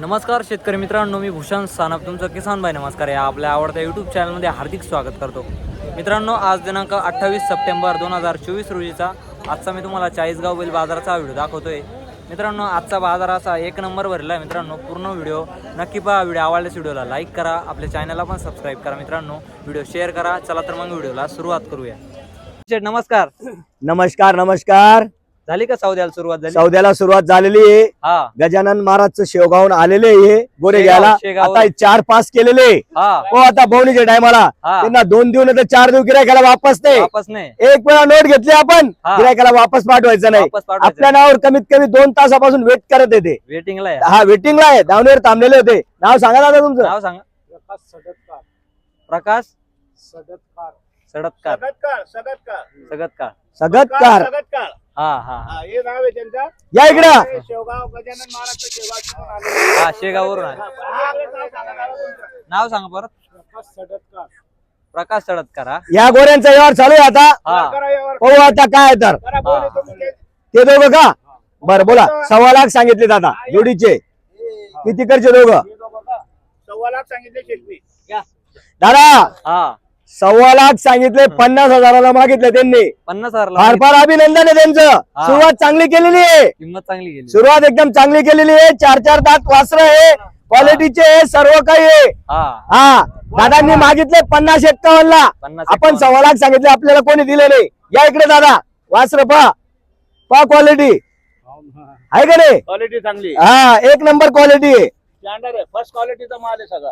नमस्कार शेतकरी मित्रांनो मी भूषण सानप. तुमचं किसान भाई नमस्कार. या आपल्या आवडत्या यूट्यूब चॅनलमध्ये हार्दिक स्वागत करतो. मित्रांनो आज दिनांक अठ्ठावीस सप्टेंबर दोन हजार चोवीस रोजीचा आजचा मी तुम्हाला चाळीसगाव बैल बाजाराचा व्हिडिओ दाखवतोय. मित्रांनो आजचा बाजार असा एक नंबर भरला आहे मित्रांनो. पूर्ण व्हिडिओ नक्की पहा. व्हिडिओ आवडल्यास व्हिडिओला लाईक करा. आपल्या चॅनलला पण सबस्क्राईब करा मित्रांनो. व्हिडिओ शेअर करा. चला तर मग व्हिडिओला सुरुवात करूया. नमस्कार. नमस्कार नमस्कार. झाली का सौद्याला सुरुवात झाली? सौद्याला सुरुवात झालेली आहे. हा. गजानन महाराजचं शेवगावून आलेले आहे. गोरे शेगाव- घ्यायला. शेगाव. आता हे चार पास केलेले आहे. हा. हो आता भवनीच्या टायमाला. हा. त्यांना दोन देऊन तर चार देऊ गिरायकाला वापस नाही. वापस नाही. एक वेळा नोट घेतली आपण हा. गिरायकाला वापस पाठवायचं नाही. वापस पाठवायचं आपल्या नावावर कमीत कमी दोन तासापासून वेट करत येते. वेटिंगला आहे. हा वेटिंगला आहे. धावणीवर थांबलेले होते. नाव सांगा दादा तुमचं. नाव सांगा. प्रकाश सगतकार सडतकार. सगतकार सगतकार. सगतकार. सगतकार सगतकार हा हा हा. हा, नाव आहे त्यांचा. या इकडं. हे शेवगाव गजानन महाराजचं शेवगाव आले हा शेगाववरून आहे नाव सांगा परत. प्रकाश सडतकार. हा? या गोऱ्यांचा व्यवहार चालू आहे आता. हा. करा यावर. हो आता काय तर. करा, बोलू तुम्ही ते. ते दोघं का? बरं बोला. सव्वा लाख सांगितले दादा जोडीचे. किती करचे दोघं? हे? सव्वा लाख सांगितले शिल्पी दादा हा. सव्वा लाख सांगितले पन्नास हजाराला मागितले त्यांनी. पन्नास हजार फार फार अभिनंदन आहे त्यांचं. सुरुवात चांगली केलेली आहे. किंमत चांगली गेली सुरुवात एकदम चांगली केलेली आहे. चार चार दात वासर आहे. क्वालिटीचे आहे सर्व काही आहे. हा. हा. दादांनी मागितले पन्नास एक्कावन्न ला पन्नास आपण. सव्वा लाख सांगितले आपल्याला कोणी दिले नाही. या इकडे दादा. वासर पहा. पहा क्वालिटी आहे का नाही? क्वालिटी चांगली. हा एक नंबर क्वालिटी आहे. स्टँडर्ड आहे. फर्स्ट क्वालिटीचा माल आहे सगळा.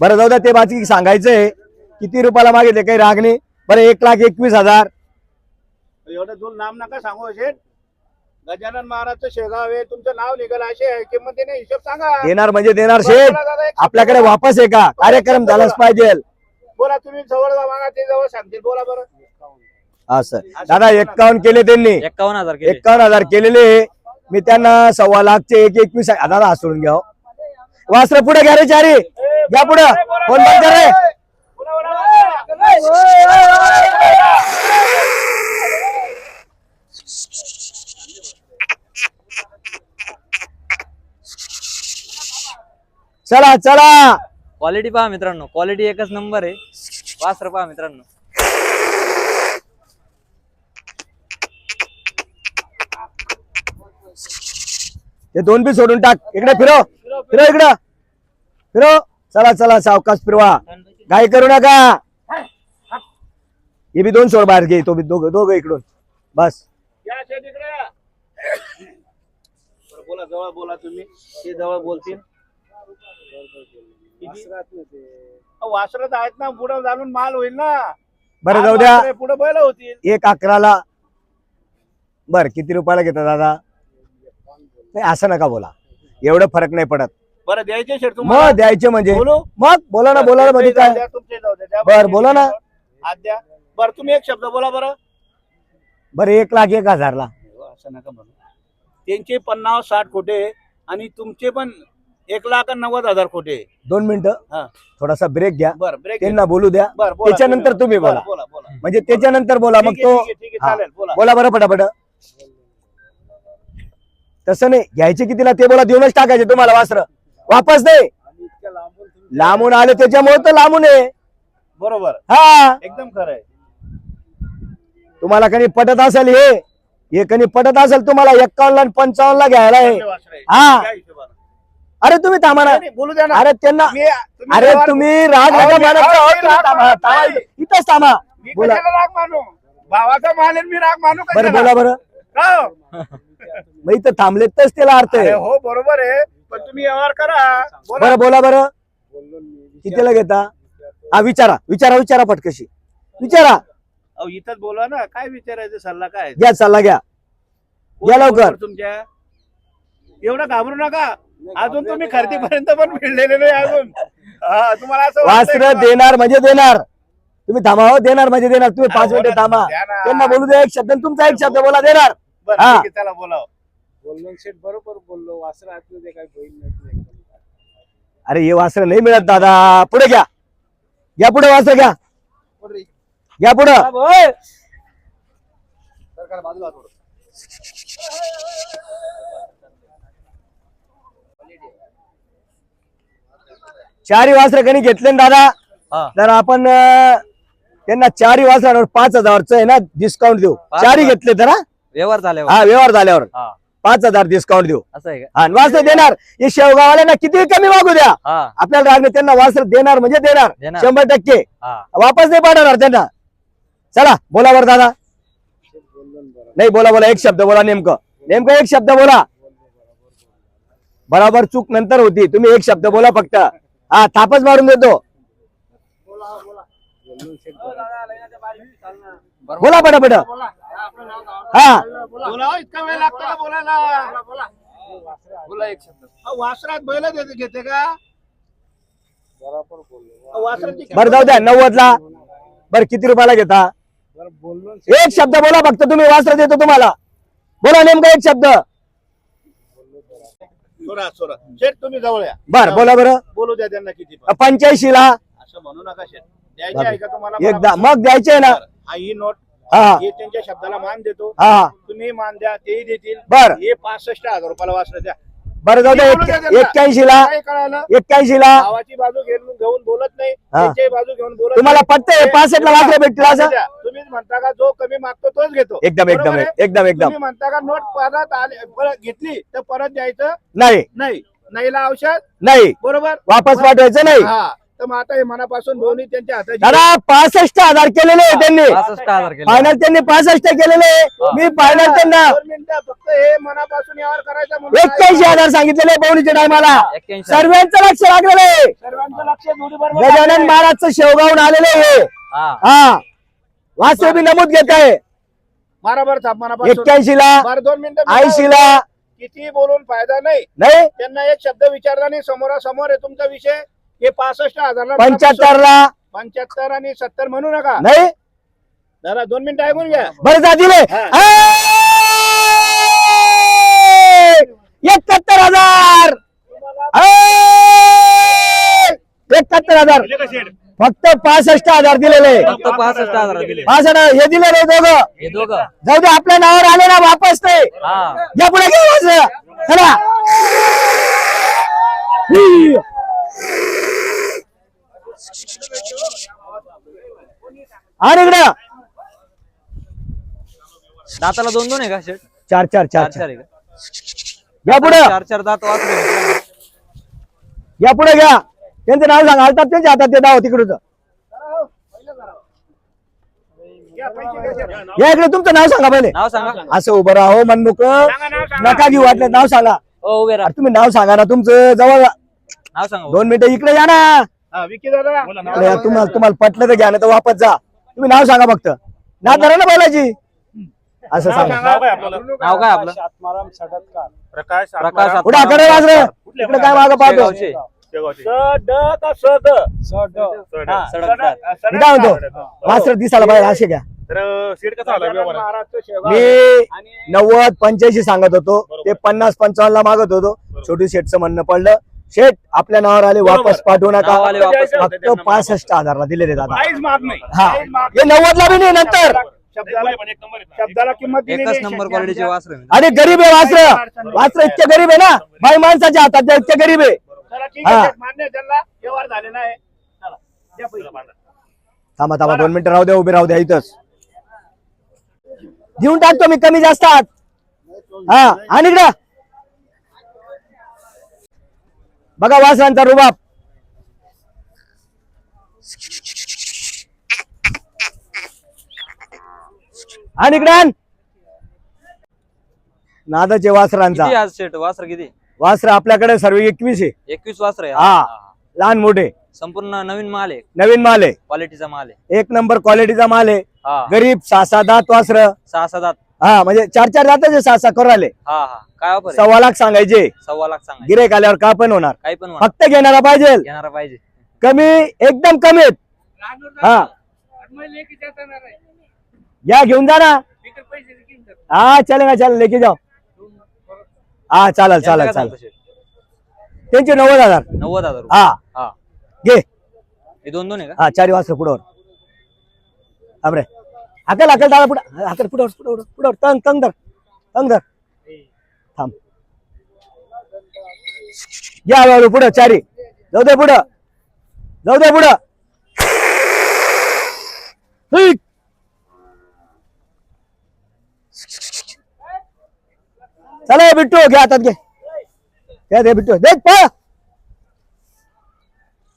बरं जाऊ द्या ते बाकी सांगायचंय. किती रुपयाला मागितले? काही राग नाही. बरं एक लाख एकवीस हजार. एवढं दूर नाम नका सांगू शेठ गजानन महाराजचं शेगाव आहे तुमचं नाव निघालं असे आहे किंमतीने हिशोब सांगा. देणार म्हणजे देणार शेठ. आपल्याकडे. वापस आहे का? कार्यक्रम झालाच पाहिजे. बोला तुम्ही जवळ मागा ते जवळ सांगतील. बोला बरं. असं दादा एक्कावन्न केले त्यांनी. एक्कावन्न हजार एक्कावन्न हजार केलेले. मी त्यांना सव्वा लाखचे एक एकवीस दादा हसून घ्या हो. वासर पुढे घ्या रे चारी. घ्या पुढे. फोन बंद कर रे? चला चला. क्वालिटी पहा मित्रांनो क्वालिटी एकच नंबर आहे. वासर पहा मित्रांनो. ते दोन बी सोडून टाक. इकडे फिरो. फिरो इकडं. फिरो. चला चला सावकाश फिरवा. घाई करू नका. हे बी दोन सोड बाहेर घे तो बी दोघं दोघं इकडून. बस. बोला जवळ बोला तुम्ही. ते जवळ बोलतील. वासरत आहेत ना पुढे जाणून माल होईल ना. बरं जाऊ द्या. पुढे बैल होतील. एक अकराला. बर किती रुपयाला घेता दादा? नाही असं नका बोला. एवढं फरक नाही पडत. बरं द्यायचे शेठ मग तुम्हाला द्यायचे म्हणजे. बोलू? मग बोला ना बोला ना म्हणजे काय? तुमचे जाऊ द्या. द्या बरं, बरं, बोला ना. हात द्या. बरं तुम्ही एक शब्द बोला बरं. बरं एक लाख एक हजारला. असं नका बोलू. त्यांचे पन्नास साठ कोटे आणि तुमचे पण एक लाख आणि नव्वद हजार कोटे दोन मिनिटं. हा. थोडासा ब्रेक घ्या. बरं ब्रेक त्यांना बोलू द्या. बरं बोला त्याच्यानंतर तुम्ही बोला बोला बोला. म्हणजे त्याच्यानंतर बोला मग ठीक आहे, तो ठीक आहे, ठीक आहे, हा. चालेल बोला. बोला बरं पटापट. तसं नाही घ्यायचे कितीला ते बोला देऊनच टाकायचे तुम्हाला वासर. वापस इतक्या लांबून आले त्याच्यामुळे तर लांबून आहे. बरोबर. हा. एकदम खरं आहे. तुम्हाला कधी पटत असेल हे? हे कधी पटत असेल तुम्हाला एक्कावन्न आणि पंचावन्न ला घ्यायला आहे. हा. अरे तुम्ही थांबा ना. बोलू द्या अरे त्यांना अरे तुम्ही राग मानत. इथंच थांबा. बोला. राग मानू? भावाचा माल मी राग मानू बरं? बोला बरं. हो. मग इथं थांबलेत तरच त्याला अर्थ अरे आहे हो बरोबर आहे. पण तुम्ही व्यवहार करा. बोला. बरं बोला बरं. कितीला घेता? हा विचारा. विचारा विचारा पटकशी. विचारा. अहो इथंच बोला ना. काय विचारायचं? सल्ला काय? घ्या चालला घ्या. कोण या लवकर. बरोबर तुमच्या? एवढं घाबरू नका. अजून तुम्ही खरेदीपर्यंत पण मिळलेले नाही अजून. हा, तुम्हाला असं वाटतंय वास्त्र का? देणार म्हणजे देणार. तुम्ही थांबा हो देणार म्हणजे देणार. तुम्ही पाच मिनिटं थांबा. द्या ना. त्यांना बोलू द्या एक शब्द आणि तुमचा एक शब्द बोला देणार. बरं, हा. ठीक आहे, चला बोलाव. बोललो शेठ बरोबर बोललो. वासर आतमध्ये काही बहीण नाही अरे हे वास्त्र नाही मिळत दादा. पुढे घ्या. घ्या पुढे वास्त्र घ्या. घ्या पुढे. सरकार बाजूला थोडं चारी वासरं कणी घेतले ना दादा. तर आपण अं, त्यांना चारी वासरावर पाच हजारचं आहे ना डिस्काउंट देऊ. पाच चारी हजार? घेतले तर हा? व्यवहार झाल्यावर. हा व्यवहार झाल्यावर. हा. पाच हजार डिस्काउंट देऊ. असं आहे का? आणि वासर देणार. हे शेवगावाल्यांना किती कमी मागू द्या. हा. आपल्याला रागणे त्यांना वासर देणार म्हणजे देणार. देणार. शंभर टक्के. हा. वापस नाही पाठवणार त्यांना. चला बोला बरं दादा. नाही बोला बोला. एक शब्द बोला नेमकं. नेमकं एक शब्द बोला. बराबर चूक नंतर होती. तुम्ही एक शब्द बोला फक्त. हा थापच मारून देतो. बोला पटापट. हा. बोला हो, वासरात बैल घेते का? बरं जाऊ द्या नव्वद ला बरं किती रुपयाला घेता? एक शब्द बोला फक्त तुम्ही वासर देतो तुम्हाला. बोला नेमका एक शब्द. शेठ तुम्ही जवळ या. बर बोला बरं. बोलू द्या त्यांना किती. पंच्याऐंशी ला असं म्हणू नका शेठ. द्यायचे आहे का तुम्हाला? एकदा. मग द्यायचे ना. हा ही नोट हा. हे त्यांच्या शब्दाला मान देतो. हा. तुम्ही मान द्या तेही देतील. बर. हे पासष्ट हजार रुपयाला वासर द्या बरं जाऊ त्यांना. एक्क्याऐंशी ला काय कळालं? एक्क्याऐंशी ला गावाची बाजू घेऊन घेऊन बोलत नाही हा. बाजू घेऊन बोलत तुम्हाला नाही. पटतंय हे- पासष्ट ला वासरे भेटतील असं? द्या. तुम्हीच म्हणता का जो कमी मागतो तोच घेतो. एकदम एकदम आहे? एकदम एकदम. तुम्ही म्हणता का नोट परत आले परत घेतली तर परत द्यायचं? नाही. नाही. नाहीला औषध? नाही. बरोबर? वापस पाठवायचं नाही. हा. तर मग आता हे मनापासून दोन्ही त्यांच्या हाताची दादा पासष्ट हजार केलेले आहे त्यांनी. पासष्ट हजार केले फायनल त्यांनी पासष्ट केलेले. आहे. मी फायनल त्यांना दोन मिनिटं फक्त हे मनापासून यावर करायचं म्हणून एक्क्याऐंशी हजार सांगितलेले पाहुणीच्या टायमाला. एक्क्याऐंशी सर्वांचं लक्ष लागलेलं आहे. सर्वांचं लक्ष जोडीबरोबर गजानन लागलंय. महाराजचं शेवगावून आलेले आहे. हा. हा. वासरे बी नमूद घेत आहे. मारा बरं थांब मनापासून. एक्क्याऐंशी ला बरं दोन मिनिटं ऐंशी ला किती बोलून फायदा नाही. नाही. त्यांना एक शब्द विचारला नाही समोरासमोर आहे तुमचा विषय. हे पासष्ट हजार पंच्याहत्तर ला पंच्याहत्तर आणि सत्तर म्हणू नका. नाही. जरा दोन मिनिटं ऐकून घ्या. बरं जा दिले. हा. एकाहत्तर हजार. एकाहत्तर हजार. फक्त पासष्ट हजार दिलेले. फक्त पासष्ट हजार दिले. पासष्ट हे दिलेले दोघं. हे दोघं. जाऊ दे आपल्या नावावर आले ना वापस ते. हा. या पुढे घे वाजलं. चला. आणि इकडं दाताला दोन दोन आहे का शेट चार चार चार चार चार आहे का? या पुढे. चार चार दात वासरे या पुढे घ्या. त्यांचं नाव सांगा. हालतात त्यांच्या हातात ते नाव तिकडचं. या इकडे तुमचं नाव सांगा पहिले. नाव सांगा. असं उभं राहो मनमुख. नाव सांगा. नका घेऊ वाटलं नाव सांगा. हो उभे राहा. अरे तुम्ही नाव सांगा ना तुमचं. जवळ नाव सांगा. दोन मिनिटं इकडे या ना. हा, विकी दादा. तुम्हाला तुम्हाला पटलं तर घ्या ना तर वापस जा. तुम्ही नाव सांगा फक्त. नाव धरा ना बोलायची असं सांगा. नाव काय आपलं? आत्माराम सडतकार. प्रकाश वाजरे. इकडे काय मागं पाहतो शेगावचे. हा. सडक- मी काय म्हणतो वासर दिसायला पाहिजे असे घ्या. तर सीट कसा आला महाराजचं शेगाव. मी नव्वद पंच्याऐंशी सांगत होतो. ते पन्नास पंचावन्न ला मागत होतो. छोटी शेटचं म्हणणं पडलं. शेट आपल्या नावावर आले वापस पाठवू नका. नाव आले वापस फक्त पासष्ट हजारला दिलेले दादा. काहीच माग नाही. हा. काहीच माग हे नव्वद ला बी नाही नंतर. शब्दाला शब्दाला किंमत दिली एकच नाही. नंबर शेतकऱ्यांच्या- क्वालिटीचे वासरे आणि गरीब आहे वासर. वासर इतके गरीब आहे ना? बाई माणसाच्या हातात ते इतके गरीब आहे. चला ठीक हा. आहे शेठ, मान्य आहे त्यांना. व्यवहार झालेला आहे. चला द्या पैसे. थांबा थांबा दोन मिनिटं राहू द्या उभे राहू द्या इथंच. देऊन टाकतो मी कमी जास्त आहात. हा. आणि इकडं. बघा वासरांचा रुबाब. आणि इकडं. नादाचे वासरांचा. किती आज शेट? वासर किती? वासर आपल्याकडे सर्व एकवीस आहे. एकवीस वासर आहे हा. लहान मोठे. संपूर्ण नवीन माल आहे. नवीन माल आहे. क्वालिटीचा माल आहे. एक नंबर क्वालिटीचा माल आहे. हा. गरीब सहा सहा दात वासर. सहा सहा दात. हा म्हणजे चार चार दाताचे सहा सहा करू आले हा हा. काय आहे? सव्वा लाख सांगायचे. सव्वा लाख सांगा गिरेक आल्यावर का पण होणार? काही पण म्हणा. फक्त घेणारा पाहिजे. घेणारा पाहिजे. कमी एकदम कमी. हा. या घेऊन जा ना. हा चले ना चल लेके जाओ हा चालेल चालेल काय चालेल? त्यांचे नव्वद हजार. नव्वद हजार रुपये. हा. हा. घे. हे दोन दोन आहे का? हा चारी वाजता पुढवर आबरे हाकल हाकल दादा पुढं. हाकल पुढवर पुढवर पुढवर तंग तंग धर. तंग धर. थांब. घ्या हळूहळू पुढं चारी. जाऊ दे पुढं. जाऊ दे पुढं. चला बिट्टू घ्या हातात घे. घ्या दे बिट्टू. देख पळ.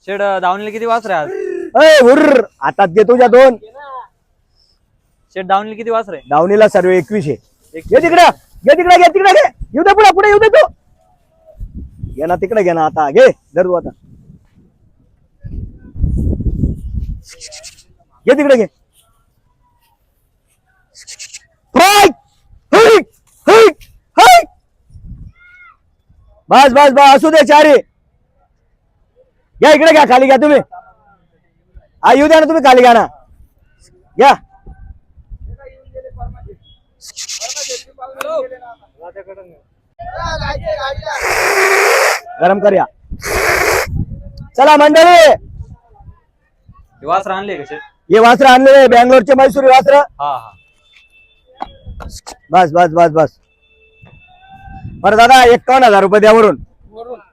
शेड दावणीला किती वासरे आज? अय हुर्र. हातात घे तुझ्या दोन. शेड दावणीला किती वासरे दावणीला सर्व एकवीस आहे. घे तिकडं. घे तिकडे घे तिकडे घे. येऊ दे पुढे पुढे येऊ दे तू. घे ना तिकडे घे ना आता घे धरू आता. घे तिकडे घे. बस बस बस असू दे चारी. घ्या इकडे घ्या खाली घ्या तुम्ही. हा येऊ द्या ना तुम्ही खाली घ्या ना. घ्या. गरम करूया. चला मंडळी. हे वासर आणले का शेड हे वासर आणलेले बँगलोरचे मैसूरी वासर. हा हा. बस बस बस बस. बरं दादा एकावन्न हजार रुपये द्या वरून.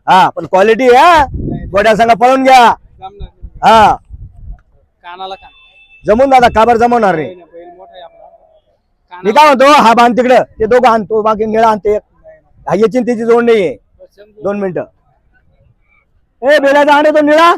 हा पण क्वालिटी हा. गोड्या संग पळून घ्या. हा. कानाला कान. जमून दादा काबर जमवणार रे बैल बैल मोठा आहे आपला मी काय म्हणतो हा बांध तिकडं. ते दोघं आणतो बाकी निळा आणते. याची त्याची जोड नाहीये. दोन मिनिटं. ए बेलाचा आणे तो निळा